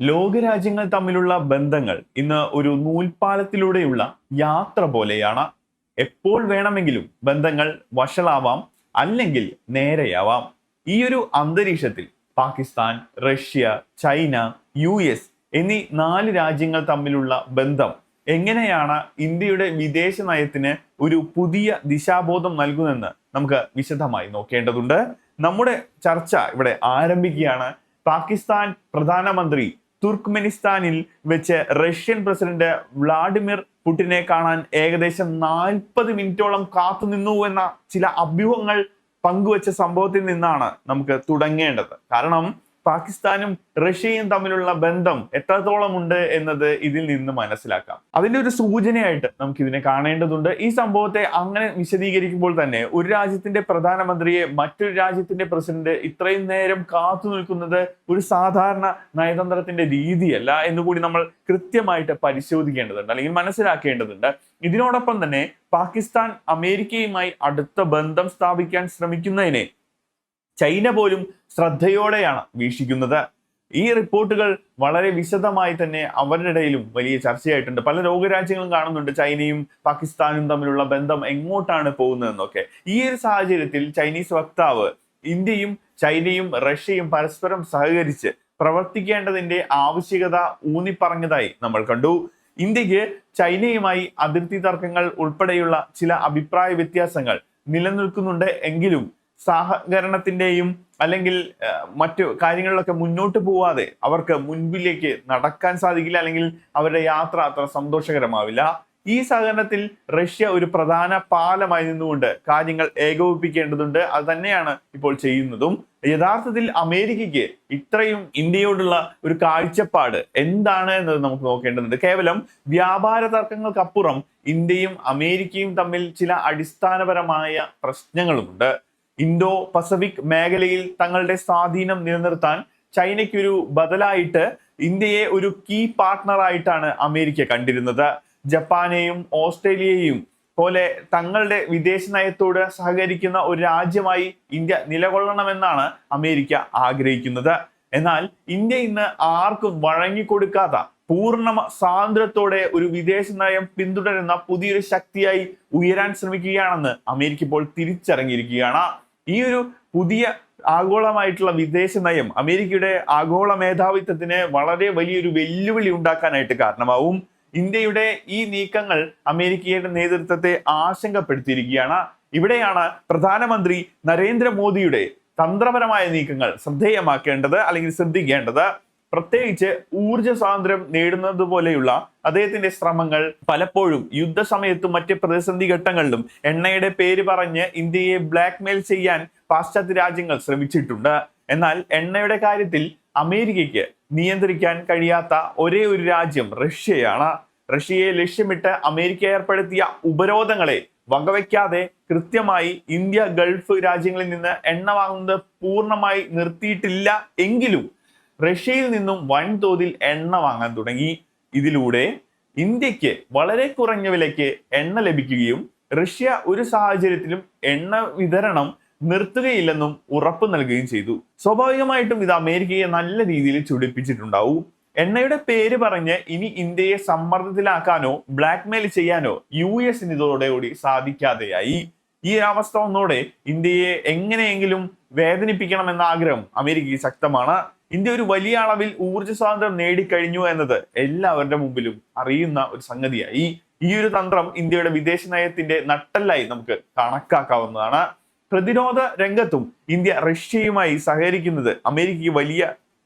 ലോകരാജ്യങ്ങൾ തമ്മിലുള്ള ബന്ധങ്ങൾ ഇന്ന് ഒരു നൂൽപാലത്തിലൂടെയുള്ള യാത്ര പോലെയാണ്. എപ്പോൾ വേണമെങ്കിലും ബന്ധങ്ങൾ വഷളാവാം അല്ലെങ്കിൽ നേരെയാവാം. ഈ ഒരു അന്തരീക്ഷത്തിൽ Pakistan Russia China U S എന്നീ നാല് രാജ്യങ്ങൾ തമ്മിലുള്ള ബന്ധം എങ്ങനെയാണ് ഇന്ത്യയുടെ വിദേശ നയത്തിന് ഒരു പുതിയ ദിശാബോധം നൽകുന്നതെന്ന് നമുക്ക് വിശദമായി നോക്കേണ്ടതുണ്ട്. നമ്മുടെ ചർച്ച ഇവിടെ ആരംഭിക്കുകയാണ്. പാകിസ്ഥാൻ പ്രധാനമന്ത്രി തുർക്ക്മെനിസ്ഥാനിൽ വെച്ച് റഷ്യൻ പ്രസിഡന്റ് വ്ളാഡിമിർ പുടിനെ കാണാൻ ഏകദേശം നാൽപ്പത് മിനിറ്റോളം കാത്തുനിന്നു എന്ന ചില അഭ്യൂഹങ്ങൾ പങ്കുവച്ച സംഭവത്തിൽ നിന്നാണ് നമുക്ക് തുടങ്ങേണ്ടത്. കാരണം പാകിസ്ഥാനും റഷ്യയും തമ്മിലുള്ള ബന്ധം എത്രത്തോളം ഉണ്ട് എന്നത് ഇതിൽ നിന്ന് മനസ്സിലാക്കാം. അതിന്റെ ഒരു സൂചനയായിട്ട് നമുക്ക് ഇതിനെ കാണേണ്ടതുണ്ട്. ഈ സംഭവത്തെ അങ്ങനെ വിശദീകരിക്കുമ്പോൾ തന്നെ ഒരു രാജ്യത്തിന്റെ പ്രധാനമന്ത്രിയെ മറ്റൊരു രാജ്യത്തിന്റെ പ്രസിഡന്റ് ഇത്രയും നേരം കാത്തു നിൽക്കുന്നത് ഒരു സാധാരണ നയതന്ത്രത്തിന്റെ രീതിയല്ല എന്നുകൂടി നമ്മൾ കൃത്യമായിട്ട് പരിശോധിക്കേണ്ടതുണ്ട് അല്ലെങ്കിൽ മനസ്സിലാക്കേണ്ടതുണ്ട്. ഇതിനോടൊപ്പം തന്നെ പാകിസ്ഥാൻ അമേരിക്കയുമായി അടുത്ത ബന്ധം സ്ഥാപിക്കാൻ ശ്രമിക്കുന്നതിനെ ചൈന പോലും ശ്രദ്ധയോടെയാണ് വീക്ഷിക്കുന്നത്. ഈ റിപ്പോർട്ടുകൾ വളരെ വിശദമായി തന്നെ അവരുടെ ഇടയിലും വലിയ ചർച്ചയായിട്ടുണ്ട്. പല ലോകരാജ്യങ്ങളും കാണുന്നുണ്ട് ചൈനയും പാകിസ്ഥാനും തമ്മിലുള്ള ബന്ധം എങ്ങോട്ടാണ് പോകുന്നതെന്നൊക്കെ. ഈ ഒരു സാഹചര്യത്തിൽ ചൈനീസ് വക്താവ് ഇന്ത്യയും ചൈനയും റഷ്യയും പരസ്പരം സഹകരിച്ച് പ്രവർത്തിക്കേണ്ടതിന്റെ ആവശ്യകത ഊന്നിപ്പറഞ്ഞതായി നമ്മൾ കണ്ടു. ഇന്ത്യയ്ക്ക് ചൈനയുമായി അതിർത്തി തർക്കങ്ങൾ ഉൾപ്പെടെയുള്ള ചില അഭിപ്രായ വ്യത്യാസങ്ങൾ നിലനിൽക്കുന്നുണ്ട് എങ്കിലും സഹകരണത്തിന്റെയും അല്ലെങ്കിൽ മറ്റു കാര്യങ്ങളിലൊക്കെ മുന്നോട്ട് പോവാതെ അവർക്ക് മുൻപിലേക്ക് നടക്കാൻ സാധിക്കില്ല അല്ലെങ്കിൽ അവരുടെ യാത്ര അത്ര സന്തോഷകരമാവില്ല. ഈ സഹകരണത്തിൽ റഷ്യ ഒരു പ്രധാന പാലമായി നിന്നുകൊണ്ട് കാര്യങ്ങൾ ഏകോപിപ്പിക്കേണ്ടതുണ്ട്. അത് തന്നെയാണ് ഇപ്പോൾ ചെയ്യുന്നതും. യഥാർത്ഥത്തിൽ അമേരിക്കയ്ക്ക് ഇത്രയും ഇന്ത്യയോടുള്ള ഒരു കാഴ്ചപ്പാട് എന്താണ് എന്നത് നമുക്ക് നോക്കേണ്ടതുണ്ട്. കേവലം വ്യാപാര തർക്കങ്ങൾക്കപ്പുറം ഇന്ത്യയും അമേരിക്കയും തമ്മിൽ ചില അടിസ്ഥാനപരമായ പ്രശ്നങ്ങളുമുണ്ട്. ഇൻഡോ പസഫിക് മേഖലയിൽ തങ്ങളുടെ സ്വാധീനം നിലനിർത്താൻ ചൈനയ്ക്കൊരു ബദലായിട്ട് ഇന്ത്യയെ ഒരു കീ പാർട്ട്ണറായിട്ടാണ് അമേരിക്ക കണ്ടിരുന്നത്. ജപ്പാനെയും ഓസ്ട്രേലിയയെയും പോലെ തങ്ങളുടെ വിദേശ നയത്തോട് സഹകരിക്കുന്ന ഒരു രാജ്യമായി ഇന്ത്യ നിലകൊള്ളണമെന്നാണ് അമേരിക്ക ആഗ്രഹിക്കുന്നത്. എന്നാൽ ഇന്ത്യ ഇന്ന് ആർക്കും വഴങ്ങിക്കൊടുക്കാത്ത പൂർണ സ്വാതന്ത്ര്യത്തോടെ ഒരു വിദേശ നയം പിന്തുടരുന്ന പുതിയൊരു ശക്തിയായി ഉയരാൻ ശ്രമിക്കുകയാണെന്ന് അമേരിക്ക ഇപ്പോൾ തിരിച്ചറിഞ്ഞിരിക്കുകയാണ്. ഈ ഒരു പുതിയ ആഗോളമായിട്ടുള്ള വിദേശ നയം അമേരിക്കയുടെ ആഗോള മേധാവിത്വത്തിന് വളരെ വലിയൊരു വെല്ലുവിളി ഉണ്ടാക്കാനായിട്ട് കാരണമാവും. ഇന്ത്യയുടെ ഈ നീക്കങ്ങൾ അമേരിക്കയുടെ നേതൃത്വത്തെ ആശങ്കപ്പെടുത്തിയിരിക്കുകയാണ്. ഇവിടെയാണ് പ്രധാനമന്ത്രി നരേന്ദ്രമോദിയുടെ തന്ത്രപരമായ നീക്കങ്ങൾ ശ്രദ്ധേയമാക്കേണ്ടത് അല്ലെങ്കിൽ ശ്രദ്ധിക്കേണ്ടത്. പ്രത്യേകിച്ച് ഊർജ സ്വാതന്ത്ര്യം നേടുന്നത് പോലെയുള്ള അദ്ദേഹത്തിന്റെ ശ്രമങ്ങൾ പലപ്പോഴും യുദ്ധസമയത്തും മറ്റ് പ്രതിസന്ധി ഘട്ടങ്ങളിലും എണ്ണയുടെ പേര് പറഞ്ഞ് ഇന്ത്യയെ ബ്ലാക്ക്മെയിൽ ചെയ്യാൻ പാശ്ചാത്യ രാജ്യങ്ങൾ ശ്രമിച്ചിട്ടുണ്ട്. എന്നാൽ എണ്ണയുടെ കാര്യത്തിൽ അമേരിക്കയ്ക്ക് നിയന്ത്രിക്കാൻ കഴിയാത്ത ഒരേ ഒരു രാജ്യം റഷ്യയാണ്. റഷ്യയെ ലക്ഷ്യമിട്ട് അമേരിക്ക ഏർപ്പെടുത്തിയ ഉപരോധങ്ങളെ വകവയ്ക്കാതെ കൃത്യമായി ഇന്ത്യ ഗൾഫ് രാജ്യങ്ങളിൽ നിന്ന് എണ്ണ വാങ്ങുന്നത് പൂർണമായി നിർത്തിയിട്ടില്ല എങ്കിലും റഷ്യയിൽ നിന്നും വൻതോതിൽ എണ്ണ വാങ്ങാൻ തുടങ്ങി. ഇതിലൂടെ ഇന്ത്യയ്ക്ക് വളരെ കുറഞ്ഞ വിലയ്ക്ക് എണ്ണ ലഭിക്കുകയും റഷ്യ ഒരു സാഹചര്യത്തിലും എണ്ണ വിതരണം നിർത്തുകയില്ലെന്നും ഉറപ്പ് നൽകുകയും ചെയ്തു. സ്വാഭാവികമായിട്ടും ഇത് അമേരിക്കയെ നല്ല രീതിയിൽ ചുടിപ്പിച്ചിട്ടുണ്ടാവും. എണ്ണയുടെ പേര് പറഞ്ഞ് ഇനി ഇന്ത്യയെ സമ്മർദ്ദത്തിലാക്കാനോ ബ്ലാക്ക്മെയിൽ ചെയ്യാനോ യു എസിന് ഇതോടുകൂടി സാധിക്കാതെയായി. ഈ അവസ്ഥ ഒന്നോടെ ഇന്ത്യയെ എങ്ങനെയെങ്കിലും വേദനിപ്പിക്കണമെന്ന ആഗ്രഹം അമേരിക്കയ്ക്ക് ശക്തമാണ്. ഇന്ത്യ ഒരു വലിയ അളവിൽ ഊർജ സ്വാതന്ത്ര്യം നേടിക്കഴിഞ്ഞു എന്നത് എല്ലാവരുടെ മുമ്പിലും അറിയുന്ന ഒരു സംഗതിയായി. ഈ ഒരു തന്ത്രം ഇന്ത്യയുടെ വിദേശ നയത്തിന്റെ നട്ടല്ലായി നമുക്ക് കണക്കാക്കാവുന്നതാണ്. പ്രതിരോധ രംഗത്തും ഇന്ത്യ റഷ്യയുമായി സഹകരിക്കുന്നത് അമേരിക്കയ്ക്ക് വലിയ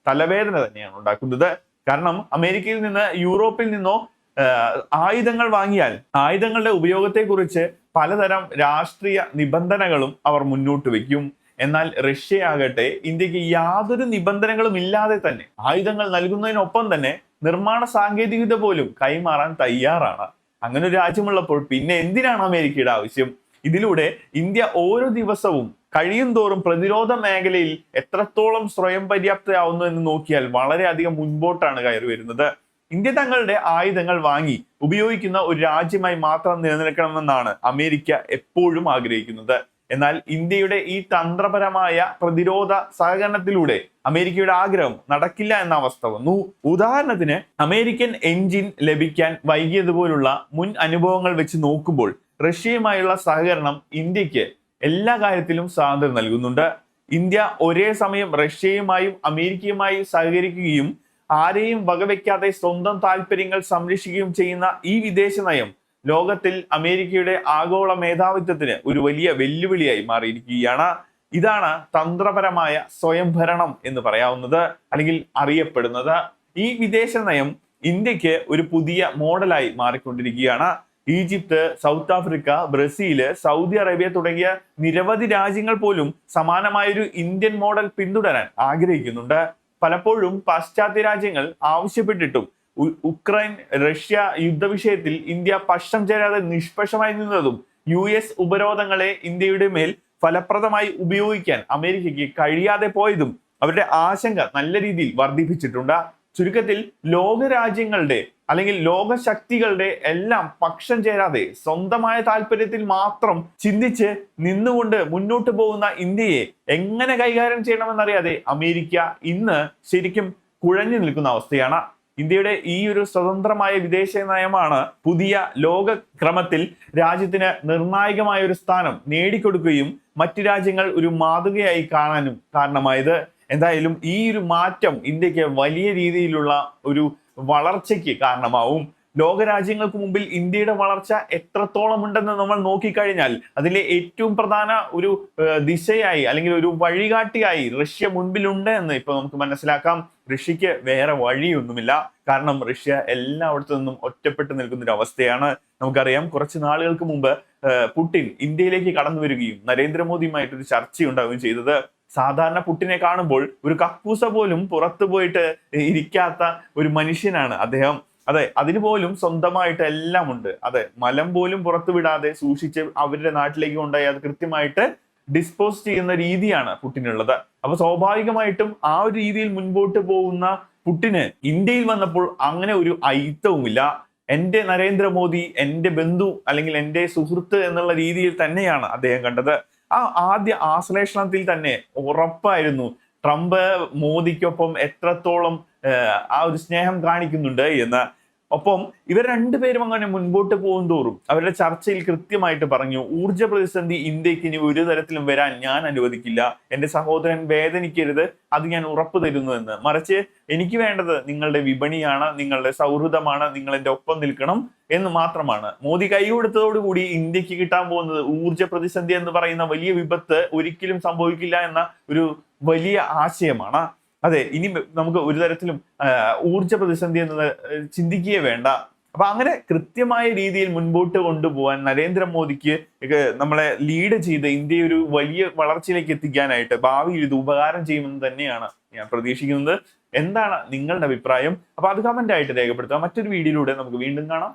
തലവേദന തന്നെയാണ് ഉണ്ടാക്കുന്നത്. കാരണം അമേരിക്കയിൽ നിന്ന് യൂറോപ്പിൽ നിന്നോ ആയുധങ്ങൾ വാങ്ങിയാൽ ആയുധങ്ങളുടെ ഉപയോഗത്തെക്കുറിച്ച് പലതരം രാഷ്ട്രീയ നിബന്ധനകളും അവർ മുന്നോട്ട് വയ്ക്കും എന്നാൽ റഷ്യ ആകട്ടെ ഇന്ത്യയ്ക്ക് യാതൊരു നിബന്ധനകളും ഇല്ലാതെ തന്നെ ആയുധങ്ങൾ നൽകുന്നതിനൊപ്പം തന്നെ നിർമ്മാണ സാങ്കേതികത പോലും കൈമാറാൻ തയ്യാറാണ്. അങ്ങനെ ഒരു രാജ്യമുള്ളപ്പോൾ പിന്നെ എന്തിനാണ് അമേരിക്കയുടെ ആവശ്യം? ഇതിലൂടെ ഇന്ത്യ ഓരോ ദിവസവും കഴിയും തോറും പ്രതിരോധ മേഖലയിൽ എത്രത്തോളം സ്വയം പര്യാപ്തയാവുന്നു എന്ന് നോക്കിയാൽ വളരെയധികം മുൻപോട്ടാണ് കയറി വരുന്നത്. ഇന്ത്യ തങ്ങളുടെ ആയുധങ്ങൾ വാങ്ങി ഉപയോഗിക്കുന്ന ഒരു രാജ്യമായി മാത്രം നിലനിൽക്കണമെന്നാണ് അമേരിക്ക എപ്പോഴും ആഗ്രഹിക്കുന്നത്. എന്നാൽ ഇന്ത്യയുടെ ഈ തന്ത്രപരമായ പ്രതിരോധ സഹകരണത്തിലൂടെ അമേരിക്കയുടെ ആഗ്രഹം നടക്കില്ല എന്ന അവസ്ഥ വന്നു. ഉദാഹരണത്തിന് അമേരിക്കൻ എഞ്ചിൻ ലഭിക്കാൻ വൈകിയതുപോലുള്ള മുൻ അനുഭവങ്ങൾ വെച്ച് നോക്കുമ്പോൾ റഷ്യയുമായുള്ള സഹകരണം ഇന്ത്യയ്ക്ക് എല്ലാ കാര്യത്തിലും സ്വാതന്ത്ര്യം നൽകുന്നുണ്ട്. ഇന്ത്യ ഒരേ സമയം റഷ്യയുമായും അമേരിക്കയുമായും സഹകരിക്കുകയും ആരെയും വകവെക്കാതെ സ്വന്തം താല്പര്യങ്ങൾ സംരക്ഷിക്കുകയും ചെയ്യുന്ന ഈ വിദേശ നയം ലോകത്തിൽ അമേരിക്കയുടെ ആഗോള മേധാവിത്വത്തിന് ഒരു വലിയ വെല്ലുവിളിയായി മാറിയിരിക്കുകയാണ്. ഇതാണ് തന്ത്രപരമായ സ്വയംഭരണം എന്ന് പറയാവുന്നത് അല്ലെങ്കിൽ അറിയപ്പെടുന്നത്. ഈ വിദേശ നയം ഇന്ത്യയ്ക്ക് ഒരു പുതിയ മോഡലായി മാറിക്കൊണ്ടിരിക്കുകയാണ്. Egypt South Africa Brazil Saudi Arabia തുടങ്ങിയ നിരവധി രാജ്യങ്ങൾ പോലും സമാനമായൊരു ഇന്ത്യൻ മോഡൽ പിന്തുടരാൻ ആഗ്രഹിക്കുന്നുണ്ട്. പലപ്പോഴും പാശ്ചാത്യ രാജ്യങ്ങൾ ആവശ്യപ്പെട്ടിട്ടും ഉക്രൈൻ റഷ്യ യുദ്ധവിഷയത്തിൽ ഇന്ത്യ പക്ഷം ചേരാതെ നിഷ്പക്ഷമായി നിന്നതും യു എസ് ഉപരോധങ്ങളെ ഇന്ത്യയുടെ മേൽ ഫലപ്രദമായി ഉപയോഗിക്കാൻ അമേരിക്കയ്ക്ക് കഴിയാതെ പോയതും അവരുടെ ആശങ്ക നല്ല രീതിയിൽ വർദ്ധിപ്പിച്ചിട്ടുണ്ട്. ചുരുക്കത്തിൽ ലോകരാജ്യങ്ങളുടെ അല്ലെങ്കിൽ ലോകശക്തികളുടെ എല്ലാം പക്ഷം ചേരാതെ സ്വന്തമായ താല്പര്യത്തിൽ മാത്രം ചിന്തിച്ച് നിന്നുകൊണ്ട് മുന്നോട്ട് പോകുന്ന ഇന്ത്യയെ എങ്ങനെ കൈകാര്യം ചെയ്യണമെന്നറിയാതെ അമേരിക്ക ഇന്ന് ശരിക്കും കുഴഞ്ഞു നിൽക്കുന്ന അവസ്ഥയാണ്. ഇന്ത്യയുടെ ഈ ഒരു സ്വതന്ത്രമായ വിദേശ നയമാണ് പുതിയ ലോക ക്രമത്തിൽ രാജ്യത്തിന് നിർണായകമായ ഒരു സ്ഥാനം നേടിക്കൊടുക്കുകയും മറ്റു രാജ്യങ്ങൾ ഒരു മാതൃകയായി കാണാനും കാരണമായത്. എന്തായാലും ഈ ഒരു മാറ്റം ഇന്ത്യയ്ക്ക് വലിയ രീതിയിലുള്ള ഒരു വളർച്ചയ്ക്ക് കാരണമാവും. ലോകരാജ്യങ്ങൾക്ക് മുമ്പിൽ ഇന്ത്യയുടെ വളർച്ച എത്രത്തോളം ഉണ്ടെന്ന് നമ്മൾ നോക്കിക്കഴിഞ്ഞാൽ അതിലെ ഏറ്റവും പ്രധാന ഒരു ദിശയായി അല്ലെങ്കിൽ ഒരു വഴികാട്ടിയായി റഷ്യ മുൻപിലുണ്ട് എന്ന് ഇപ്പൊ നമുക്ക് മനസ്സിലാക്കാം. റഷ്യക്ക് വേറെ വഴിയൊന്നുമില്ല. കാരണം റഷ്യ എല്ലായിടത്തു നിന്നും ഒറ്റപ്പെട്ട് നിൽക്കുന്ന ഒരു അവസ്ഥയാണ് നമുക്കറിയാം. കുറച്ച് നാളുകൾക്ക് മുമ്പ് പുടിൻ ഇന്ത്യയിലേക്ക് കടന്നു വരികയും നരേന്ദ്രമോദിയുമായിട്ട് ഒരു ചർച്ചയുണ്ടാവുകയും ചെയ്തത്. സാധാരണ പുട്ടിനെ കാണുമ്പോൾ ഒരു കക്കൂസ പോലും പുറത്തു പോയിട്ട് ഇരിക്കാത്ത ഒരു മനുഷ്യനാണ് അദ്ദേഹം. അതെ അതിന് പോലും സ്വന്തമായിട്ട് എല്ലാം ഉണ്ട് അതെ മലം പോലും പുറത്തുവിടാതെ സൂക്ഷിച്ച് അവരുടെ നാട്ടിലേക്ക് കൊണ്ടുപോയി അത് കൃത്യമായിട്ട് ഡിസ്പോസ് ചെയ്യുന്ന രീതിയാണ് പുട്ടിനുള്ളത്. അപ്പൊ സ്വാഭാവികമായിട്ടും ആ ഒരു രീതിയിൽ മുൻപോട്ട് പോകുന്ന പുട്ടിന് ഇന്ത്യയിൽ വന്നപ്പോൾ അങ്ങനെ ഒരു ഐത്തവുമില്ല എന്റെ നരേന്ദ്രമോദി എന്റെ ബന്ധു അല്ലെങ്കിൽ എന്റെ സുഹൃത്ത് എന്നുള്ള രീതിയിൽ തന്നെയാണ് അദ്ദേഹം കണ്ടത്. ആ ആദ്യ ആശ്ലേഷണത്തിൽ തന്നെ ഉറപ്പായിരുന്നു ട്രംപ് മോദിക്കൊപ്പം എത്രത്തോളം ആ ഒരു സ്നേഹം കാണിക്കുന്നുണ്ട് എന്ന്. ഒപ്പം ഇവർ രണ്ടുപേരും അങ്ങനെ മുൻപോട്ട് പോകും തോറും അവരുടെ ചർച്ചയിൽ കൃത്യമായിട്ട് പറഞ്ഞു ഊർജ പ്രതിസന്ധി ഇന്ത്യയ്ക്ക് ഇനി ഒരു തരത്തിലും വരാൻ ഞാൻ അനുവദിക്കില്ല. എന്റെ സഹോദരൻ വേദനിക്കരുത്. അത് ഞാൻ ഉറപ്പ് തരുന്നു എന്ന് മറിച്ച് എനിക്ക് വേണ്ടത് നിങ്ങളുടെ വിപണിയാണ് നിങ്ങളുടെ സൗഹൃദമാണ് നിങ്ങൾ എന്റെ ഒപ്പം നിൽക്കണം എന്ന് മാത്രമാണ്. മോദി കൈ കൊടുത്തതോടുകൂടി ഇന്ത്യയ്ക്ക് കിട്ടാൻ പോകുന്നത് ഊർജ പ്രതിസന്ധി എന്ന് പറയുന്ന വലിയ വിപത്ത് ഒരിക്കലും സംഭവിക്കില്ല എന്ന ഒരു വലിയ ആശയമാണ്. അതെ ഇനി നമുക്ക് ഒരു തരത്തിലും ഊർജ പ്രതിസന്ധി എന്നത് ചിന്തിക്കുകയേ വേണ്ട. അപ്പൊ അങ്ങനെ കൃത്യമായ രീതിയിൽ മുൻപോട്ട് കൊണ്ടുപോകാൻ നരേന്ദ്രമോദിക്ക് നമ്മളെ ലീഡ് ചെയ്ത് ഇന്ത്യയെ ഒരു വലിയ വളർച്ചയിലേക്ക് എത്തിക്കാനായിട്ട് ഭാവിയിൽ ഇത് ഉപകാരം ചെയ്യുമെന്ന് തന്നെയാണ് ഞാൻ പ്രതീക്ഷിക്കുന്നത്. എന്താണ് നിങ്ങളുടെ അഭിപ്രായം? അപ്പൊ അത് കമന്റ് ആയിട്ട് രേഖപ്പെടുത്തുക. മറ്റൊരു വീഡിയോയിലൂടെ നമുക്ക് വീണ്ടും കാണാം.